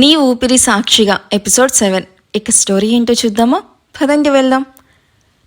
నీ ఊపిరి సాక్షిగా ఎపిసోడ్ సెవెన్ ఇక స్టోరీ ఏంటో చూద్దామా? పదండి వెళ్దాం.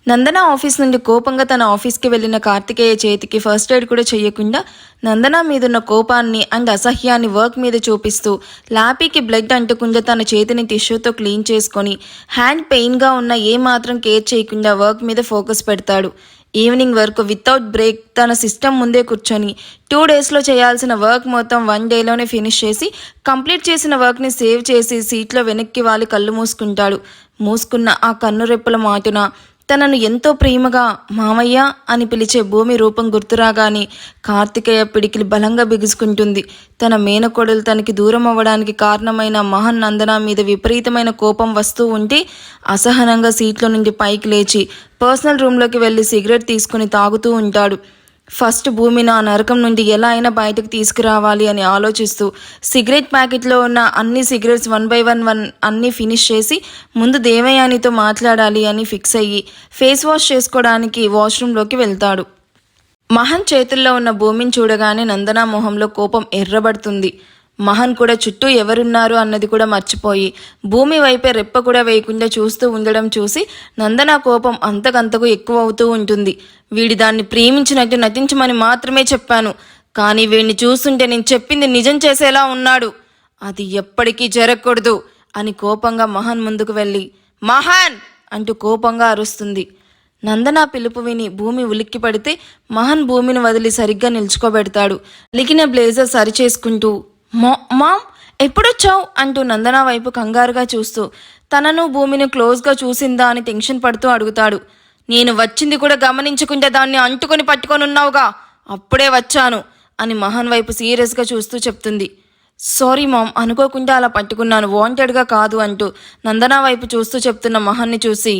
నందన ఆఫీస్ నుండి కోపంగా తన ఆఫీస్కి వెళ్ళిన కార్తికేయ చేతికి ఫస్ట్ ఎయిడ్ కూడా చేయకుండా నందన మీదున్న కోపాన్ని అండ్ అసహ్యాన్ని వర్క్ మీద చూపిస్తూ లాపీకి బ్లడ్ అంటకుండా తన చేతిని టిష్యూతో క్లీన్ చేసుకొని హ్యాండ్ పెయిన్గా ఉన్న ఏమాత్రం కేర్ చేయకుండా వర్క్ మీద ఫోకస్ పెడతాడు. ఈవినింగ్ వరకు వితౌట్ బ్రేక్ తన సిస్టమ్ ముందే కూర్చొని టూ డేస్లో చేయాల్సిన వర్క్ మొత్తం వన్ డేలోనే ఫినిష్ చేసి కంప్లీట్ చేసిన వర్క్ని సేవ్ చేసి సీట్లో వెనక్కి వాలి కళ్ళు మూసుకుంటాడు. మూసుకున్న ఆ కన్ను రెప్పల మాటున తనను ఎంతో ప్రేమగా మామయ్య అని పిలిచే భూమి రూపం గుర్తురాగానే కార్తికేయ పిడికిలి బలంగా బిగుసుకుంటుంది. తన మేనకోడలు తనకి దూరం అవ్వడానికి కారణమైన మహన్ నందన మీద విపరీతమైన కోపం వస్తూ ఉంటే అసహనంగా సీట్లో నుండి పైకి లేచి పర్సనల్ రూమ్లోకి వెళ్ళి సిగరెట్ తీసుకుని తాగుతూ ఉంటాడు. ఫస్ట్ భూమిని ఆ నరకం నుండి ఎలా అయినా బయటకు తీసుకురావాలి అని ఆలోచిస్తూ సిగరెట్ ప్యాకెట్లో ఉన్న అన్ని cigarettes one by one one అన్నీ ఫినిష్ చేసి ముందు దేవయానితో మాట్లాడాలి అని ఫిక్స్ అయ్యి ఫేస్ వాష్ చేసుకోవడానికి వాష్రూమ్లోకి వెళ్తాడు. మహన్ చేతుల్లో ఉన్న భూమిని చూడగానే నందనా మొహంలో కోపం ఎర్రబడుతుంది. మహన్ కూడా చుట్టూ ఎవరున్నారు అన్నది కూడా మర్చిపోయి భూమి వైపే రెప్ప కూడా వేయకుండా చూస్తూ ఉండడం చూసి నందన కోపం అంతకంతకు ఎక్కువ అవుతూ ఉంటుంది. వీడి దాన్ని ప్రేమించినట్టు నటించమని మాత్రమే చెప్పాను. కానీ వీడిని చూస్తుంటే నేను చెప్పింది నిజం చేసేలా ఉన్నాడు. అది ఎప్పటికీ జరగకూడదు అని కోపంగా మహన్ ముందుకు వెళ్ళి మహాన్! అంటూ కోపంగా అరుస్తుంది. నందన పిలుపు విని భూమి ఉలిక్కి పడితే మహన్ భూమిని వదిలి సరిగ్గా నిల్చుకోబెడతాడు. లికిన బ్లేజర్ సరిచేసుకుంటూ మామ్ ఎప్పుడొచ్చావు? అంటూ నందన వైపు కంగారుగా చూస్తూ తనను భూమిని క్లోజ్గా చూసిందా అని టెన్షన్ పడుతూ అడుగుతాడు. నేను వచ్చింది కూడా గమనించకుండా దాన్ని అంటుకొని పట్టుకొని ఉన్నావుగా అప్పుడే వచ్చాను అని మహన్ వైపు సీరియస్గా చూస్తూ చెప్తుంది. సారీ మామ్ అనుకోకుండా అలా పట్టుకున్నాను వాంటెడ్గా కాదు అంటూ నందన వైపు చూస్తూ చెప్తున్న మహన్ని చూసి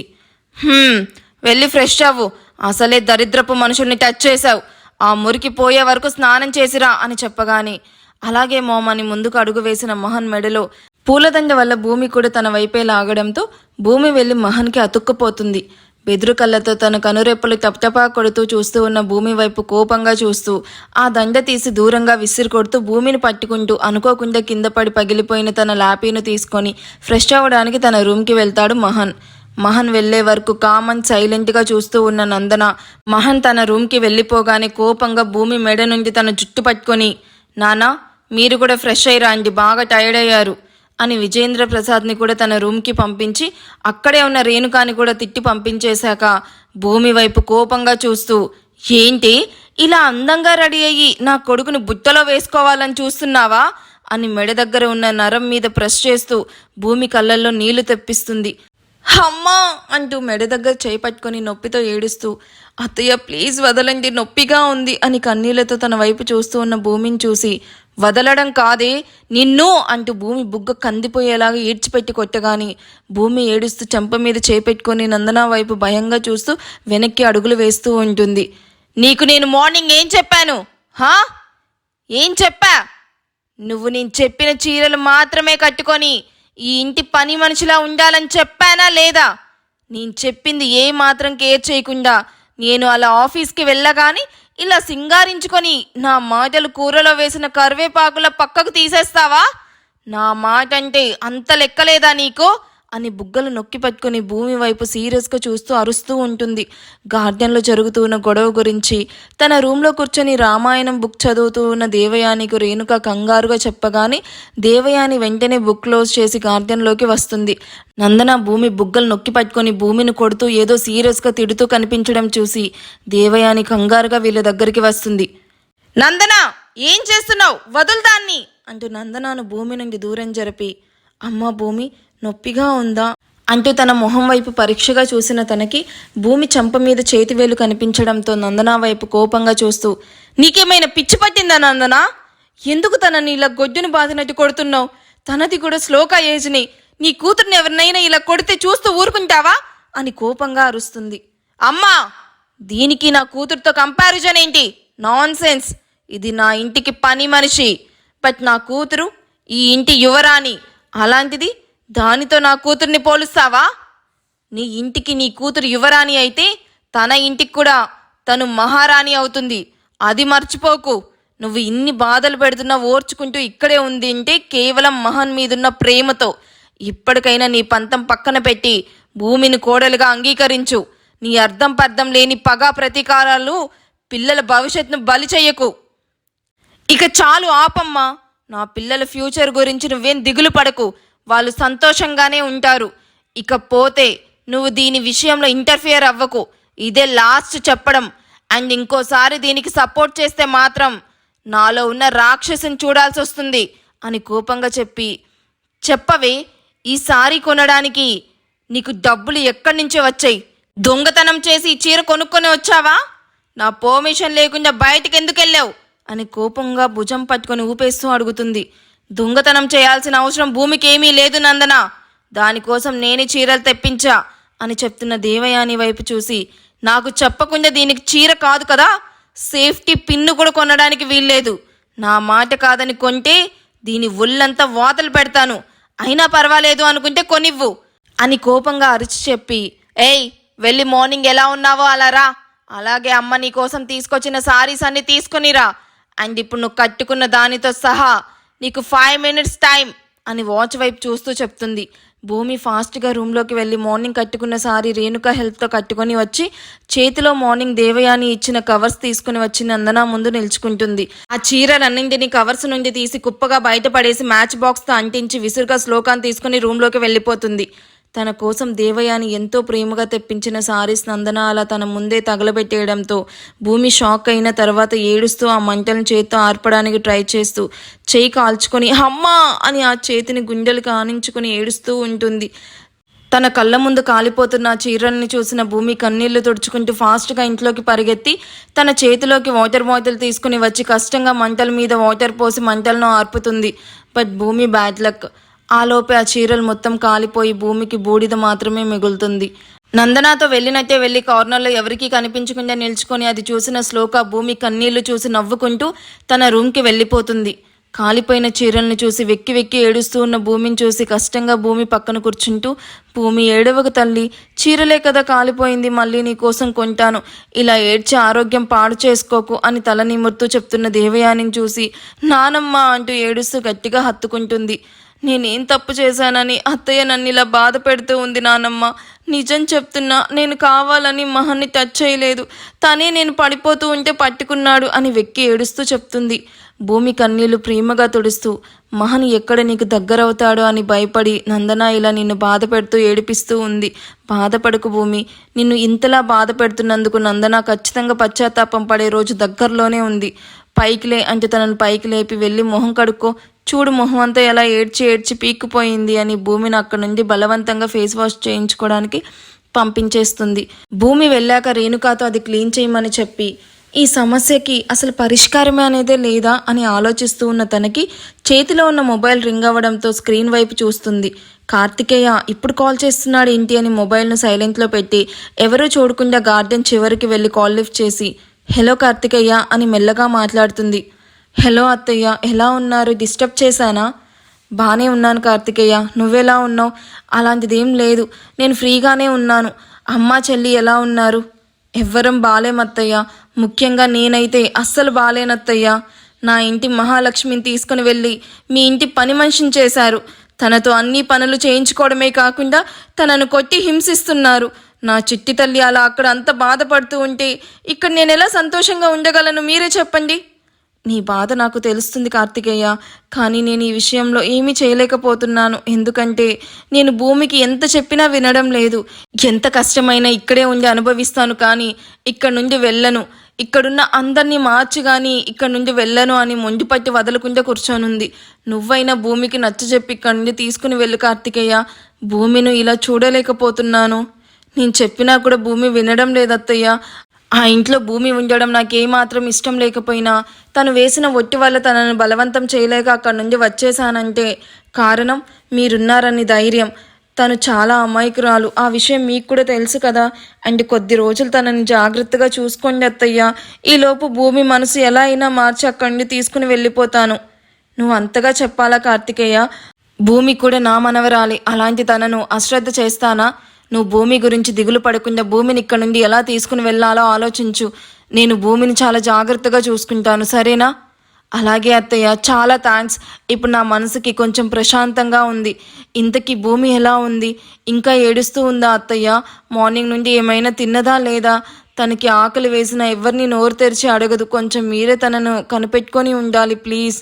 వెళ్ళి ఫ్రెష్ అవ్వు. అసలే దరిద్రపు మనుషుల్ని టచ్ చేశావు. ఆ మురికి పోయే వరకు స్నానం చేసిరా అని చెప్పగానే అలాగే మోమని ముందుకు అడుగు వేసిన మహన్ మెడలో పూలదండ వల్ల భూమి కూడా తన వైపే లాగడంతో భూమి వెళ్ళి మహన్కి అతుక్కుపోతుంది. బెదురు కళ్ళతో తన కనురెప్పలు టప్టపా కొడుతూ చూస్తూ ఉన్న భూమి వైపు కోపంగా చూస్తూ ఆ దండ తీసి దూరంగా విసిరి కొడుతూ భూమిని పట్టుకుంటూ అనుకోకుండా కింద పడి పగిలిపోయిన తన లాపీను తీసుకొని ఫ్రెష్ అవ్వడానికి తన రూమ్కి వెళ్తాడు మహన్. మహన్ వెళ్ళే వరకు కామన్ సైలెంట్గా చూస్తూ ఉన్న నందన మహన్ తన రూమ్కి వెళ్ళిపోగానే కోపంగా భూమి మెడ నుండి తన జుట్టు పట్టుకొని నానా మీరు కూడా ఫ్రెష్ అయ్యి రండి బాగా టైర్డ్ అయ్యారు అని విజేంద్ర ప్రసాద్ని కూడా తన రూమ్కి పంపించి అక్కడే ఉన్న రేణుకాని కూడా తిట్టి పంపించేశాక భూమి వైపు కోపంగా చూస్తూ ఏంటి? ఇలా అందంగా రెడీ అయ్యి నా కొడుకుని బుట్టలో వేసుకోవాలని చూస్తున్నావా? అని మెడ దగ్గర ఉన్న నరం మీద ప్రెస్ చేస్తూ భూమి కళ్ళల్లో నీళ్ళు తెప్పిస్తుంది. అమ్మా! అంటూ మెడ దగ్గర చేయి పట్టుకొని నొప్పితో ఏడుస్తూ అత్తయ్య ప్లీజ్ వదలండి నొప్పిగా ఉంది అని కన్నీళ్ళతో తన వైపు చూస్తూ ఉన్న భూమిని చూసి వదలడం కాదే నిన్ను అంటూ భూమి బుగ్గ కందిపోయేలాగా ఈడ్చిపెట్టి కొట్టగాని భూమి ఏడుస్తూ చెంప మీద చేపెట్టుకొని నందన వైపు భయంగా చూస్తూ వెనక్కి అడుగులు వేస్తూ ఉంటుంది. నీకు నేను మార్నింగ్ ఏం చెప్పాను? హా? ఏం చెప్పా? నువ్వు నేను చెప్పిన చీరలు మాత్రమే కట్టుకొని ఈ ఇంటి పని మనిషిలా ఉండాలని చెప్పానా లేదా? నేను చెప్పింది ఏ మాత్రం కేర్ చేయకుండా నేను అలా ఆఫీస్కి వెళ్ళగాని ఇలా సింగారించుకొని నా మాటలు కూరలో వేసిన కరివేపాకుల పక్కకు తీసేస్తావా? నా మాట అంటే అంత లెక్కలేదా నీకు? అని బుగ్గలు నొక్కి పట్టుకుని భూమి వైపు సీరియస్గా చూస్తూ అరుస్తూ ఉంటుంది. గార్డెన్లో జరుగుతూ ఉన్న గొడవ గురించి తన రూమ్లో కూర్చొని రామాయణం బుక్ చదువుతూ ఉన్న దేవయానికి రేణుక కంగారుగా చెప్పగానే దేవయాని వెంటనే బుక్ క్లోజ్ చేసి గార్డెన్లోకి వస్తుంది. నందన భూమి బుగ్గలు నొక్కి పట్టుకొని భూమిని కొడుతూ ఏదో సీరియస్గా తిడుతూ కనిపించడం చూసి దేవయాని కంగారుగా వీళ్ళ దగ్గరికి వస్తుంది. నందన ఏం చేస్తున్నావు? వదులు దాన్ని! అంటూ నందనాను భూమి నుండి దూరం జరిపి అమ్మ భూమి నొప్పిగా ఉందా? అంటూ తన మొహం వైపు పరీక్షగా చూసిన తనకి భూమి చంప మీద చేతివేలు కనిపించడంతో నందన వైపు కోపంగా చూస్తూ నీకేమైనా పిచ్చి పట్టిందా నందన? ఎందుకు తనని ఇలా గొడ్డును బాధినట్టు కొడుతున్నావు? తనది కూడా శ్లోక ఏజ్ని. నీ కూతుర్ని ఎవరినైనా ఇలా కొడితే చూస్తూ ఊరుకుంటావా? అని కోపంగా అరుస్తుంది. అమ్మా దీనికి నా కూతురుతో కంపారిజన్ ఏంటి? నాన్ సెన్స్ ఇది నా ఇంటికి పని మనిషి. బట్ నా కూతురు ఈ ఇంటి యువరాణి. అలాంటిది దానితో నా కూతుర్ని పోలుస్తావా? నీ ఇంటికి నీ కూతురు యువరాణి అయితే తన ఇంటికి కూడా తను మహారాణి అవుతుంది. అది మర్చిపోకు. నువ్వు ఇన్ని బాధలు పెడుతున్నా ఓర్చుకుంటూ ఇక్కడే ఉంది అంటే కేవలం మహన్ మీదున్న ప్రేమతో. ఇప్పటికైనా నీ పంతం పక్కన పెట్టి భూమిని కోడలుగా అంగీకరించు. నీ అర్థం పర్థం లేని పగ ప్రతీకారాలు పిల్లల భవిష్యత్తును బలి చెయ్యకు ఇక చాలు ఆపమ్మా. నా పిల్లల ఫ్యూచర్ గురించి నువ్వేం దిగులు పడకు. వాళ్ళు సంతోషంగానే ఉంటారు. ఇక పోతే నువ్వు దీని విషయంలో ఇంటర్ఫియర్ అవ్వకు. ఇదే లాస్ట్ చెప్పడం. అండ్ ఇంకోసారి దీనికి సపోర్ట్ చేస్తే మాత్రం నాలో ఉన్న రాక్షసుని చూడాల్సి వస్తుంది అని కోపంగా చెప్పి చెప్పవే ఈ సారీ కొనడానికి నీకు డబ్బులు ఎక్కడి నుంచో వచ్చాయి. దొంగతనం చేసి ఈ చీర కొనుక్కొని వచ్చావా? నా పర్మిషన్ లేకుండా బయటకు ఎందుకు వెళ్ళావు? అని కోపంగా భుజం పట్టుకొని ఊపేస్తూ అడుగుతుంది. దొంగతనం చేయాల్సిన అవసరం భూమికి ఏమీ లేదు నందన. దానికోసం నేనే చీరలు తెప్పించా అని చెప్తున్న దేవయాని వైపు చూసి నాకు చెప్పకుండా దీనికి చీర కాదు కదా. సేఫ్టీ పిన్ను కూడా కొనడానికి వీల్లేదు. నా మాట కాదని కొంటే దీని ఒళ్ళంతా వాతలు పెడతాను. అయినా పర్వాలేదు అనుకుంటే కొనివ్వు అని కోపంగా అరిచి చెప్పి ఏయ్ వెళ్ళి మార్నింగ్ ఎలా ఉన్నావో అలా రా. అలాగే అమ్మ నీ కోసం తీసుకొచ్చిన సారీస్ అన్ని తీసుకునిరా అండ్ ఇప్పుడు నువ్వు కట్టుకున్న దానితో సహా నీకు ఫైవ్ మినిట్స్ టైం అని వాచ్ వైపు చూస్తూ చెప్తుంది. భూమి ఫాస్ట్గా రూమ్లోకి వెళ్ళి మార్నింగ్ కట్టుకున్న సారీ రేణుక హెల్ప్తో కట్టుకొని వచ్చి చేతిలో మార్నింగ్ దేవయాని ఇచ్చిన కవర్స్ తీసుకుని వచ్చి నందన ముందు నిల్చుకుంటుంది. ఆ చీరలన్నింటినీ కవర్స్ నుండి తీసి కుప్పగా బయటపడేసి మ్యాచ్ బాక్స్తో అంటించి విసురుగా శ్లోకాన్ని తీసుకుని రూమ్లోకి వెళ్ళిపోతుంది. తన కోసం దేవయాని ఎంతో ప్రేమగా తెప్పించిన సారీస్ నందన అలా తన ముందే తగలబెట్టేయడంతో భూమి షాక్ అయిన తర్వాత ఏడుస్తూ ఆ మంటలను చేత్తో ఆర్పడానికి ట్రై చేస్తూ చేయి కాల్చుకొని అమ్మా! అని ఆ చేతిని గుండెలకు ఆనించుకొని ఏడుస్తూ ఉంటుంది. తన కళ్ళ ముందు కాలిపోతున్న చీరల్ని చూసిన భూమి కన్నీళ్ళు తుడుచుకుంటూ ఫాస్ట్గా ఇంట్లోకి పరిగెత్తి తన చేతిలోకి వాటర్ బాటిల్ తీసుకుని వచ్చి కష్టంగా మంటల మీద వాటర్ పోసి మంటలను ఆర్పుతుంది. But Bhoomi bad luck. ఆలోపే ఆ చీరలు మొత్తం కాలిపోయి భూమికి బూడిద మాత్రమే మిగులుతుంది. నందనాతో వెళ్ళినట్టే వెళ్ళి కార్నర్లో ఎవరికీ కనిపించకుండా నిల్చుకొని అది చూసిన శ్లోక భూమి కన్నీళ్ళు చూసి నవ్వుకుంటూ తన రూమ్కి వెళ్ళిపోతుంది. కాలిపోయిన చీరల్ని చూసి వెక్కి వెక్కి ఏడుస్తూ ఉన్న భూమిని చూసి కష్టంగా భూమి పక్కన కూర్చుంటూ భూమి ఏడవకు తల్లి చీరలే కదా కాలిపోయింది మళ్ళీ నీ కోసం కొంటాను. ఇలా ఏడ్చి ఆరోగ్యం పాడు చేసుకోకు అని తల నిమురుతూ చెప్తున్న దేవయానిని చూసి నానమ్మ అంటూ ఏడుస్తూ గట్టిగా హత్తుకుంటుంది. నేనేం తప్పు చేశానని అత్తయ్య నన్ను ఇలా బాధ పెడుతూ ఉంది నానమ్మ. నిజం చెప్తున్నా నేను కావాలని మహాన్ని టచ్ చేయలేదు. తనే నేను పడిపోతూ ఉంటే పట్టుకున్నాడు అని వెక్కి ఏడుస్తూ చెప్తుంది. భూమి కన్నీళ్ళు ప్రేమగా తుడుస్తూ మహన్ ఎక్కడ నీకు దగ్గరవుతాడో అని భయపడి నందన ఇలా నిన్ను బాధ పెడుతూ ఏడిపిస్తూ ఉంది. బాధపడకు భూమి నిన్ను ఇంతలా బాధ పెడుతున్నందుకు నందన ఖచ్చితంగా పశ్చాత్తాపం పడే రోజు దగ్గరలోనే ఉంది. పైకి లే అంటే తనను పైకి లేపి వెళ్ళి మొహం కడుక్కో చూడు మొహం అంతా ఎలా ఏడ్చి ఏడ్చి పీక్కుపోయింది అని భూమిని అక్కడి నుండి బలవంతంగా ఫేస్ వాష్ చేయించుకోవడానికి పంపించేస్తుంది. భూమి వెళ్ళాక రేణుకాతో అది క్లీన్ చేయమని చెప్పి ఈ సమస్యకి అసలు పరిష్కారమే అనేదే లేదా అని ఆలోచిస్తూ ఉన్న తనకి చేతిలో ఉన్న మొబైల్ రింగ్ అవ్వడంతో స్క్రీన్ వైపు చూస్తుంది. కార్తికేయ ఇప్పుడు కాల్ చేస్తున్నాడు ఏంటి అని మొబైల్ను సైలెంట్లో పెట్టి ఎవరూ చూడకుండా గార్డెన్ చివరికి వెళ్ళి కాల్ లిఫ్ట్ చేసి హలో కార్తికేయ అని మెల్లగా మాట్లాడుతుంది. హలో అత్తయ్య ఎలా ఉన్నారు? డిస్టర్బ్ చేశానా? బాగానే ఉన్నాను కార్తికేయ. నువ్వెలా ఉన్నావు? అలాంటిదేం లేదు. నేను ఫ్రీగానే ఉన్నాను. అమ్మ చెల్లి ఎలా ఉన్నారు? ఎవ్వరం బాలేమత్తయ్య ముఖ్యంగా నేనైతే అస్సలు బాలేనత్తయ్య నా ఇంటి మహాలక్ష్మిని తీసుకుని వెళ్ళి మీ ఇంటి పని మనిషిని చేశారు. తనతో అన్ని పనులు చేయించుకోవడమే కాకుండా తనను కొట్టి హింసిస్తున్నారు. నా చిట్టి తల్లి అలా అక్కడ అంత బాధపడుతూ ఉంటే ఇక్కడ నేను ఎలా సంతోషంగా ఉండగలను? మీరే చెప్పండి. నీ బాధ నాకు తెలుస్తుంది కార్తికేయ కానీ నేను ఈ విషయంలో ఏమీ చేయలేకపోతున్నాను. ఎందుకంటే నేను భూమికి ఎంత చెప్పినా వినడం లేదు. ఎంత కష్టమైనా ఇక్కడే ఉండి అనుభవిస్తాను కానీ ఇక్కడ నుండి వెళ్ళను. ఇక్కడున్న అందరినీ మార్చి కానీ ఇక్కడ నుండి వెళ్ళను అని మొండిపట్టి వదలకుండా కూర్చొనుంది. నువ్వైనా భూమికి నచ్చజెప్పి ఇక్కడ నుండి తీసుకుని వెళ్ళు కార్తికేయ. భూమిని ఇలా చూడలేకపోతున్నాను. నేను చెప్పినా కూడా భూమి వినడం లేదత్తయ్య. ఆ ఇంట్లో భూమి ఉండడం నాకు ఏమాత్రం ఇష్టం లేకపోయినా తను వేసిన ఒట్టి వల్ల తనను బలవంతం చేయలేక అక్కడి నుండి వచ్చేసానంటే కారణం మీరున్నారని ధైర్యం. తను చాలా అమాయకురాలు. ఆ విషయం మీకు కూడా తెలుసు కదా. అండ్ కొద్ది రోజులు తనని జాగ్రత్తగా చూసుకోండి అత్తయ్యా. ఈలోపు భూమి మనసు ఎలా అయినా మార్చి అక్కడి నుండి తీసుకుని వెళ్ళిపోతాను. నువ్వు అంతగా చెప్పాలా కార్తికేయ? భూమి కూడా నా మనవరాలి. అలాంటి తనను అశ్రద్ధ చేస్తానా? నువ్వు భూమి గురించి దిగులు పడకుండా భూమిని ఇక్కడ నుండి ఎలా తీసుకుని వెళ్ళాలో ఆలోచించు. నేను భూమిని చాలా జాగ్రత్తగా చూసుకుంటాను సరేనా? అలాగే అత్తయ్య చాలా థ్యాంక్స్ ఇప్పుడు నా మనసుకి కొంచెం ప్రశాంతంగా ఉంది. ఇంతకీ భూమి ఎలా ఉంది? ఇంకా ఏడుస్తూ ఉందా అత్తయ్య? మార్నింగ్ నుండి ఏమైనా తిన్నదా లేదా? తనకి ఆకలి వేసిన ఎవరిని నోరు తెరిచి అడగదు. కొంచెం మీరే తనను కనిపెట్టుకొని ఉండాలి ప్లీజ్.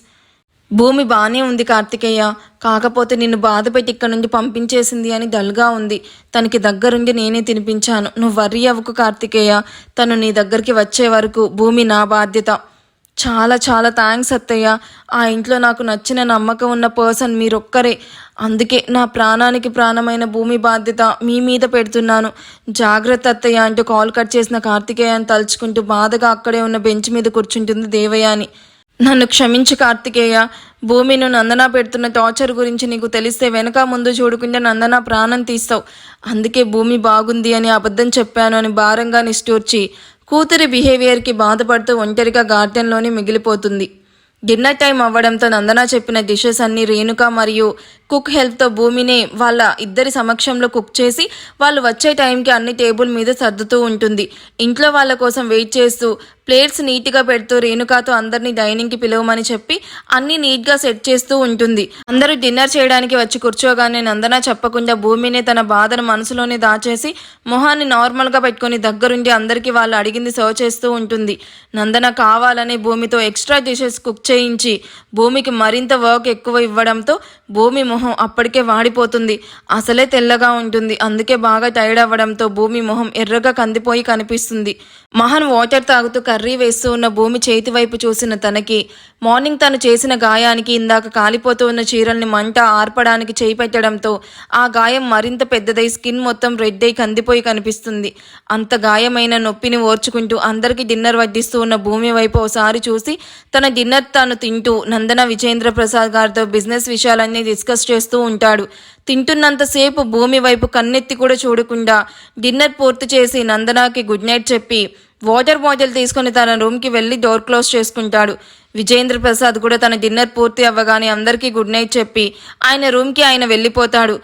భూమి బాగానే ఉంది కార్తికేయ. కాకపోతే నిన్ను బాధ పెట్టి ఇక్కడ నుండి పంపించేసింది అని డల్గా ఉంది. తనకి దగ్గరుండి నేనే తినిపించాను. నువ్వు వర్రీ అవ్వకు కార్తికేయ. తను నీ దగ్గరికి వచ్చే వరకు భూమి నా బాధ్యత. చాలా చాలా థ్యాంక్స్ అత్తయ్య. ఆ ఇంట్లో నాకు నచ్చిన నమ్మకం ఉన్న పర్సన్ మీరొక్కరే. అందుకే నా ప్రాణానికి ప్రాణమైన భూమి బాధ్యత మీ మీద పెడుతున్నాను. జాగ్రత్త అత్తయ్య. అంటూ కాల్ కట్ చేసిన కార్తికేయాన్ని తలుచుకుంటూ బాధగా అక్కడే ఉన్న బెంచ్ మీద కూర్చుంటుంది దేవయాని. నన్ను క్షమించు కార్తికేయ. భూమిను నందన పెడుతున్న టార్చర్ గురించి నీకు తెలిస్తే వెనక ముందు చూడకుండా నందన ప్రాణం తీస్తావు. అందుకే భూమి బాగుంది అని అబద్ధం చెప్పాను అని భారంగా నిష్ఠూర్చి కూతురి బిహేవియర్కి బాధపడుతూ ఒంటరిగా గార్డెన్లోనే మిగిలిపోతుంది. డిన్నర్ టైం అవ్వడంతో నందన చెప్పిన డిషెస్ అన్ని రేణుక మరియు కుక్ హెల్ప్తో భూమినే వాళ్ళ ఇద్దరి సమక్షంలో కుక్ చేసి వాళ్ళు వచ్చే టైంకి అన్ని టేబుల్ మీద సర్దుతూ ఉంటుంది. ఇంట్లో వాళ్ళ కోసం వెయిట్ చేస్తూ ప్లేట్స్ నీట్గా పెడుతూ రేణుకాతో అందరినీ డైనింగ్కి పిలవమని చెప్పి అన్ని నీట్గా సెట్ చేస్తూ ఉంటుంది. అందరూ డిన్నర్ చేయడానికి వచ్చి కూర్చోగానే నందన చెప్పకుండా భూమినే తన బాధను మనసులోనే దాచేసి మొహాన్ని నార్మల్గా పెట్టుకొని దగ్గరుండి అందరికీ వాళ్ళు అడిగింది సర్వ్ చేస్తూ ఉంటుంది. నందన కావాలని భూమితో ఎక్స్ట్రా డిషెస్ కుక్ చేయించి భూమికి మరింత వర్క్ ఎక్కువ ఇవ్వడంతో భూమి మొహం అప్పటికే వాడిపోతుంది. అసలే తెల్లగా ఉంటుంది. అందుకే బాగా టైర్డ్ అవ్వడంతో భూమి మొహం ఎర్రగా కందిపోయి కనిపిస్తుంది. మహన్ వాటర్ తాగుతూ కర్రీ వేస్తూ ఉన్న భూమి చేతి వైపు చూసిన తనకి మార్నింగ్ తను చేసిన గాయానికి ఇందాక కాలిపోతూ ఉన్న చీరల్ని మంట ఆర్పడానికి చేయి పెట్టడంతో ఆ గాయం మరింత పెద్దదై స్కిన్ మొత్తం రెడ్ అయి కందిపోయి కనిపిస్తుంది. అంత గాయమైన నొప్పిని ఓర్చుకుంటూ అందరికీ డిన్నర్ వడ్డిస్తూ ఉన్న భూమి వైపు ఒకసారి చూసి తన డిన్నర్ తాను తింటూ నందన విజేంద్ర ప్రసాద్ గారితో బిజినెస్ విషయాలన్నీ డిస్కస్ చేస్తూ ఉంటాడు. తింటున్నంతసేపు భూమి వైపు కన్నెత్తి కూడా చూడకుండా డిన్నర్ పూర్తి చేసి నందనాకి గుడ్ నైట్ చెప్పి వాటర్ బాటిల్ తీసుకుని తన రూమ్కి వెళ్ళి డోర్ క్లోజ్ చేసుకుంటాడు. విజేంద్ర ప్రసాద్ కూడా తన డిన్నర్ పూర్తి అవ్వగానే అందరికీ గుడ్ నైట్ చెప్పి ఆయన రూమ్కి ఆయన వెళ్ళిపోతాడు.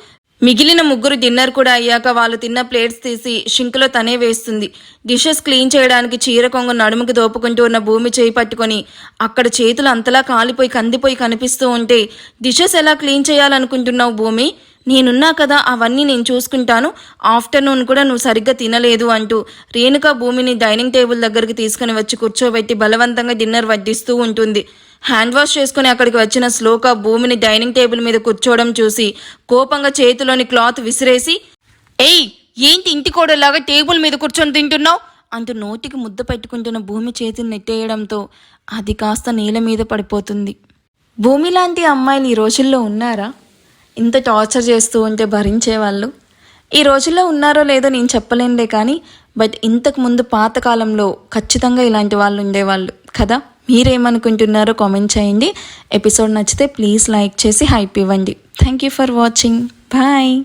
మిగిలిన ముగ్గురు డిన్నర్ కూడా అయ్యాక వాళ్ళు తిన్న ప్లేట్స్ తీసి షింక్లో తనే వేస్తుంది. డిషెస్ క్లీన్ చేయడానికి చీర కొంగు నడుముకి దోపుకుంటూ ఉన్న భూమి చేయి పట్టుకొని అక్కడ చేతులు అంతలా కాలిపోయి కందిపోయి కనిపిస్తూ ఉంటే డిషెస్ ఎలా క్లీన్ చేయాలనుకుంటున్నావు భూమి? నేనున్నా కదా అవన్నీ నేను చూసుకుంటాను. ఆఫ్టర్నూన్ కూడా నువ్వు సరిగ్గా తినలేదు అంటూ రేణుక భూమిని డైనింగ్ టేబుల్ దగ్గరికి తీసుకుని వచ్చి కూర్చోబెట్టి బలవంతంగా డిన్నర్ వడ్డిస్తూ ఉంటుంది. హ్యాండ్ వాష్ చేసుకుని అక్కడికి వచ్చిన శ్లోక భూమిని డైనింగ్ టేబుల్ మీద కూర్చోవడం చూసి కోపంగా చేతిలోని క్లాత్ విసిరేసి ఏయ్ ఏంటి ఇంటి కోడలాగా టేబుల్ మీద కూర్చొని తింటున్నావు? అంటూ నోటికి ముద్ద పెట్టుకుంటున్న భూమి చేతిని నెట్టేయడంతో అది కాస్త నేల మీద పడిపోతుంది. భూమి లాంటి అమ్మాయిలు ఈ రోజుల్లో ఉన్నారా? ఇంత టార్చర్ చేస్తూ ఉంటే భరించేవాళ్ళు? ఈ రోజుల్లో ఉన్నారో లేదో నేను చెప్పలేనులే కానీ బట్ ఇంతకు ముందు పాతకాలంలో ఖచ్చితంగా ఇలాంటి వాళ్ళు ఉండేవాళ్ళు కదా. మీరేమనుకుంటున్నారో కామెంట్ చేయండి. ఎపిసోడ్ నచ్చితే ప్లీజ్ లైక్ చేసి హైప్ ఇవ్వండి. Thank you for watching. Bye.